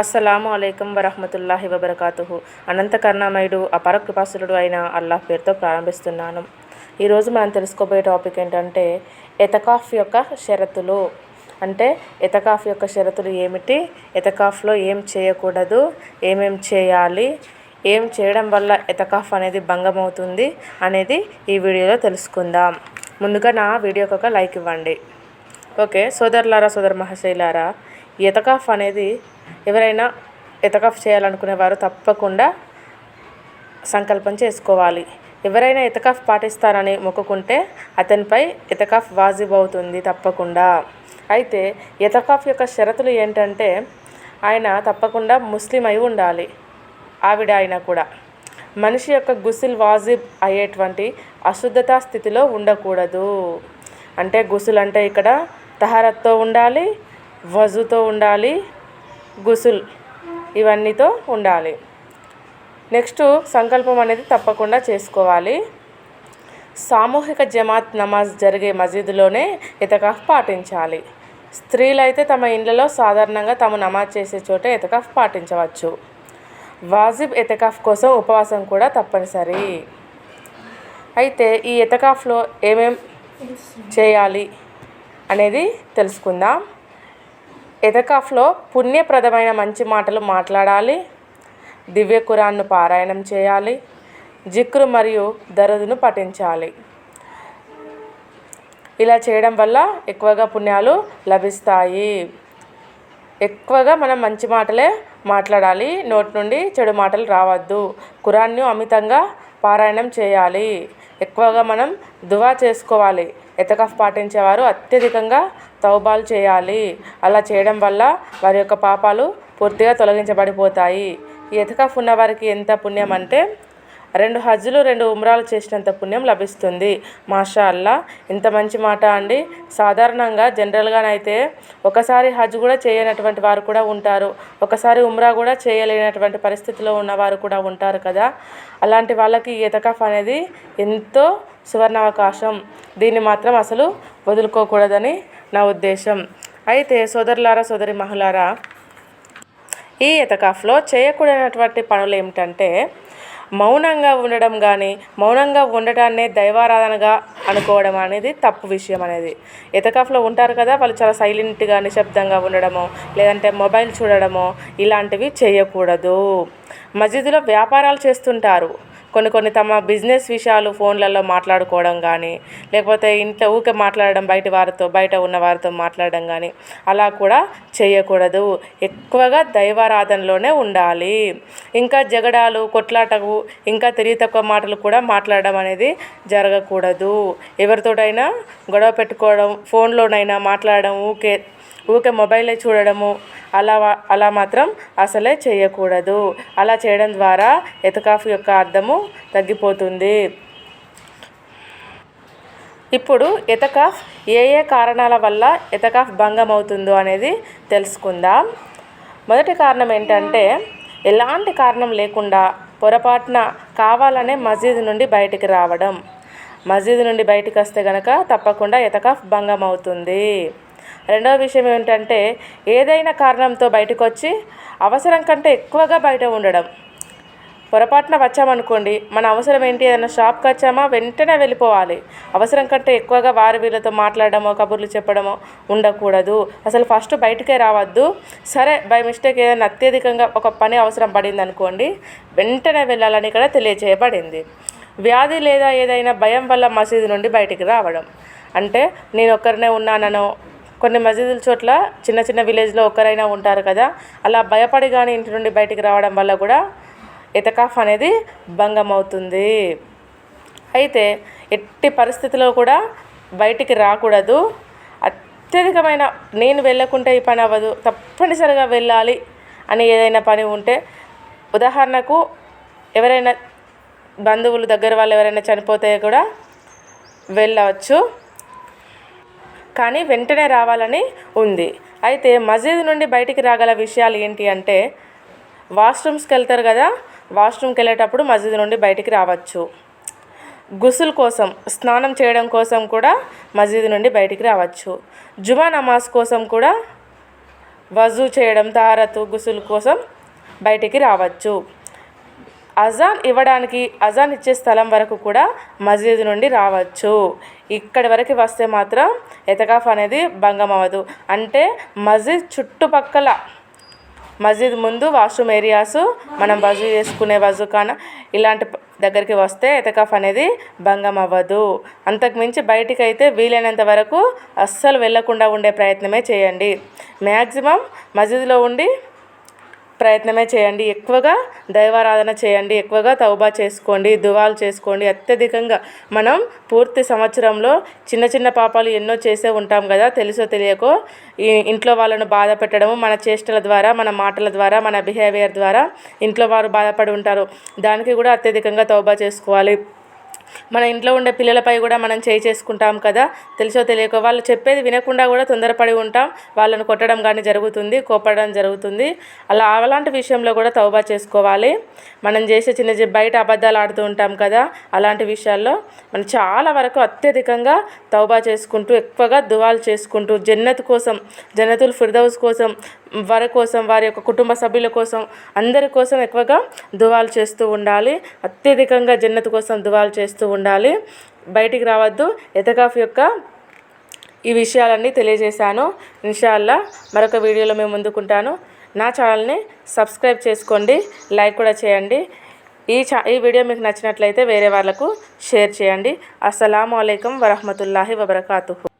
అస్సలాము అలైకుం వరహమతుల్లాహి వబర్కాతుహు. అనంత కరుణామయుడు అపర కృపాసురుడు అయిన అల్లాహ్ పేరుతో ప్రారంభిస్తున్నాను. ఈరోజు మనం తెలుసుకోబోయే టాపిక్ ఏంటంటే ఎతకాఫ్ యొక్క షరతులు. అంటే ఎతకాఫ్ యొక్క షరతులు ఏమిటి? ఎతకాఫ్లో ఏం చేయకూడదు? ఏమేం చేయాలి? ఏం చేయడం వల్ల ఎతకాఫ్ అనేది భంగమవుతుంది అనేది ఈ వీడియోలో తెలుసుకుందాం. ముందుగా నా వీడియోకి ఒక లైక్ ఇవ్వండి. ఓకే సోదరులారా సోదర మహాశైలారా ఎతకాఫ్ అనేది ఎవరైనా ఎతకఫ్ చేయాలనుకునే వారు తప్పకుండా సంకల్పం చేసుకోవాలి. ఎవరైనా ఎతకాఫ్ పాటిస్తారని మొక్కుకుంటే అతనిపై ఎతకాఫ్ వాజిబ్ అవుతుంది తప్పకుండా. అయితే ఎతకాఫ్ యొక్క షరతులు ఏంటంటే ఆయన తప్పకుండా ముస్లిం అయి ఉండాలి. ఆవిడ అయినా కూడా. మనిషి యొక్క గుసిల్ వాజిబ్ అయ్యేటువంటి అశుద్ధత స్థితిలో ఉండకూడదు. అంటే గుసులు అంటే ఇక్కడ తహారత్తో ఉండాలి వజుతో ఉండాలి గుసుల్ ఇవన్నీతో ఉండాలి. నెక్స్ట్ సంకల్పం అనేది తప్పకుండా చేసుకోవాలి. సామూహిక జమాత్ నమాజ్ జరిగే మసీదులోనే ఎతకాఫ్ పాటించాలి. స్త్రీలైతే తమ ఇండ్లలో సాధారణంగా తాము నమాజ్ చేసే చోట ఎతకాఫ్ పాటించవచ్చు. వాజిబ్ ఎతకాఫ్ కోసం ఉపవాసం కూడా తప్పనిసరి. అయితే ఈ ఎతకాఫ్లో ఏమేం చేయాలి అనేది తెలుసుకుందాం. ఎదకాఫ్లో పుణ్యప్రదమైన మంచి మాటలు మాట్లాడాలి. దివ్య ఖురాన్ను పారాయణం చేయాలి. జిక్రు మరియు దరదును పఠించాలి. ఇలా చేయడం వల్ల ఎక్కువగా పుణ్యాలు లభిస్తాయి. ఎక్కువగా మనం మంచి మాటలే మాట్లాడాలి. నోటి నుండి చెడు మాటలు రావద్దు. ఖురాన్ను అమితంగా పారాయణం చేయాలి. ఎక్కువగా మనం దువా చేసుకోవాలి. ఎతకఫ్ పాటించేవారు అత్యధికంగా తౌబాలు చేయాలి. అలా చేయడం వల్ల వారి యొక్క పాపాలు పూర్తిగా తొలగించబడిపోతాయి. ఈ ఎతకఫ్ ఉన్నవారికి ఎంత పుణ్యం అంటే రెండు హజ్జులు రెండు ఉమ్రాలు చేసినంత పుణ్యం లభిస్తుంది. మాషా అల్లా ఇంత మంచి మాట అండి. సాధారణంగా జనరల్గానైతే ఒకసారి హజ్ కూడా చేయనటువంటి వారు కూడా ఉంటారు. ఒకసారి ఉమ్రా కూడా చేయలేనటువంటి పరిస్థితిలో ఉన్నవారు కూడా ఉంటారు కదా. అలాంటి వాళ్ళకి ఈ అనేది ఎంతో సువర్ణావకాశం. దీన్ని మాత్రం అసలు వదులుకోకూడదని నా ఉద్దేశం. అయితే సోదరులారా సోదరి మహిళారా ఈ ఎతకాఫ్లో చేయకూడనటువంటి పనులు ఏమిటంటే మౌనంగా ఉండడం కానీ మౌనంగా ఉండటాన్నే దైవారాధనగా అనుకోవడం అనేది తప్పు విషయం అనేది. ఎతకాఫ్లో ఉంటారు కదా వాళ్ళు చాలా సైలెంట్గా నిశ్శబ్దంగా ఉండడము లేదంటే మొబైల్ చూడడము ఇలాంటివి చేయకూడదు. మసీదులో వ్యాపారాలు చేస్తుంటారు. కొన్ని కొన్ని తమ బిజినెస్ విషయాలు ఫోన్లలో మాట్లాడుకోవడం కానీ లేకపోతే ఇంట్లో ఊరికే మాట్లాడడం బయట వారితో బయట ఉన్న వారితో మాట్లాడడం కానీ అలా కూడా చేయకూడదు. ఎక్కువగా దైవారాధనలోనే ఉండాలి. ఇంకా జగడాలు కొట్లాటకు ఇంకా తెలివి తక్కువ మాటలు కూడా మాట్లాడడం అనేది జరగకూడదు. ఎవరితోటైనా గొడవ పెట్టుకోవడం ఫోన్లోనైనా మాట్లాడడం ఊకే ఊరికే మొబైలే చూడడము అలా అలా మాత్రం అసలే చేయకూడదు. అలా చేయడం ద్వారా ఎతకాఫ్ యొక్క అర్థము తగ్గిపోతుంది. ఇప్పుడు ఎతకాఫ్ ఏ ఏ కారణాల వల్ల ఎతకాఫ్ భంగం అవుతుందో అనేది తెలుసుకుందాం. మొదటి కారణం ఏంటంటే ఎలాంటి కారణం లేకుండా పొరపాటున కావాలనే మసీదు నుండి బయటికి రావడం. మసీదు నుండి బయటకు వస్తే కనుక తప్పకుండా ఎతకాఫ్ భంగం అవుతుంది రెండవ విషయం ఏమిటంటే ఏదైనా కారణంతో బయటకు వచ్చి అవసరం కంటే ఎక్కువగా బయట ఉండడం. పొరపాటున వచ్చామనుకోండి మన అవసరం ఏంటి ఏదైనా షాప్కి వచ్చామా వెంటనే వెళ్ళిపోవాలి. అవసరం కంటే ఎక్కువగా వారి వీళ్ళతో మాట్లాడడమో కబుర్లు చెప్పడమో ఉండకూడదు. అసలు ఫస్ట్ బయటకే రావద్దు. సరే బై మిస్టేక్ ఏదైనా అత్యధికంగా ఒక పని అవసరం పడింది అనుకోండి వెంటనే వెళ్ళాలని ఇక్కడ తెలియజేయబడింది వ్యాధి లేదా ఏదైనా భయం వల్ల మసీదు నుండి బయటికి రావడం. అంటే నేను ఒక్కరినే ఉన్నాననో కొన్ని మసీదుల చోట్ల చిన్న చిన్న విలేజ్లో ఒక్కరైనా ఉంటారు కదా అలా భయపడి కానీ ఇంటి నుండి బయటికి రావడం వల్ల కూడా ఎతకాఫ్ అనేది భంగం అవుతుంది. అయితే ఎట్టి పరిస్థితిలో కూడా బయటికి రాకూడదు. అత్యధికమైన నేను వెళ్ళకుంటే ఈ పని అవ్వదు తప్పనిసరిగా వెళ్ళాలి అని ఏదైనా పని ఉంటే ఉదాహరణకు ఎవరైనా బంధువులు దగ్గర వాళ్ళు ఎవరైనా చనిపోతే కూడా వెళ్ళవచ్చు. కానీ వెంటనే రావాలని ఉంది. అయితే మసీదు నుండి బయటికి రాగల విషయాలు ఏంటి అంటే వాష్రూమ్స్కి వెళ్తారు కదా వాష్రూమ్కి వెళ్ళేటప్పుడు మసీదు నుండి బయటికి రావచ్చు. గుసుల్ కోసం స్నానం చేయడం కోసం కూడా మసీదు నుండి బయటికి రావచ్చు. జుమా నమాజ్ కోసం కూడా వజూ చేయడం తారతు గుసులు కోసం బయటికి రావచ్చు. అజాన్ ఇవ్వడానికి అజాన్ ఇచ్చే స్థలం వరకు కూడా మసీదు నుండి రావచ్చు. ఇక్కడి వరకు వస్తే మాత్రం ఎతకాఫ్ అనేది భంగం అవ్వదు. అంటే మసీద్ చుట్టుపక్కల మసీద్ ముందు వాష్రూమ్ ఏరియాస్ మనం వజూ చేసుకునే వజూఖాన ఇలాంటి దగ్గరికి వస్తే ఎతకాఫ్ అనేది భంగం అవ్వదు. అంతకుమించి బయటికి అయితే వీలైనంత వరకు అస్సలు వెళ్ళకుండా ఉండే ప్రయత్నమే చేయండి. మ్యాక్సిమం మసీదులో ఉండి ప్రయత్నమే చేయండి. ఎక్కువగా దైవారాధన చేయండి. ఎక్కువగా తౌబా చేసుకోండి. దువాలు చేసుకోండి. అత్యధికంగా మనం పూర్తి సంవత్సరంలో చిన్న చిన్న పాపాలు ఎన్నో చేసే ఉంటాం కదా. తెలుసో తెలియకో ఇంట్లో వాళ్ళను బాధ పెట్టడము మన చేష్టల ద్వారా మన మాటల ద్వారా మన బిహేవియర్ ద్వారా ఇంట్లో వారు బాధపడి ఉంటారు. దానికి కూడా అత్యధికంగా తౌబా చేసుకోవాలి. మన ఇంట్లో ఉండే పిల్లలపై కూడా మనం చేయి చేసుకుంటాం కదా. తెలుసో తెలియక వాళ్ళు చెప్పేది వినకుండా కూడా తొందరపడి ఉంటాం. వాళ్ళను కొట్టడం కానీ జరుగుతుంది కోపడడం జరుగుతుంది. అలా అలాంటి విషయంలో కూడా తౌబా చేసుకోవాలి. మనం చేసే చిన్న చిన్న బయట అబద్ధాలు ఆడుతూ ఉంటాం కదా అలాంటి విషయాల్లో మనం చాలా వరకు అత్యధికంగా తౌబా చేసుకుంటూ ఎక్కువగా దువాలు చేసుకుంటూ జన్నత్ కోసం జన్నతుల్ ఫిర్దౌస్ కోసం వారి కోసం వారి యొక్క కుటుంబ సభ్యుల కోసం అందరి కోసం ఎక్కువగా దువాలు చేస్తూ ఉండాలి. అత్యధికంగా జన్నత కోసం దువాలు చేస్తూ ఉండాలి. బయటికి రావద్దు. ఎతకాఫ్ యొక్క ఈ విషయాలన్నీ తెలియజేశాను. ఇన్షాల్లా మరొక వీడియోలో మేము ముందుకుంటాను. నా ఛానల్ని సబ్స్క్రైబ్ చేసుకోండి. లైక్ కూడా చేయండి. ఈ చా ఈ వీడియో మీకు నచ్చినట్లయితే వేరే వాళ్ళకు షేర్ చేయండి. అస్సలం అయికం వరహమతుల్లాహి వబర్కాతు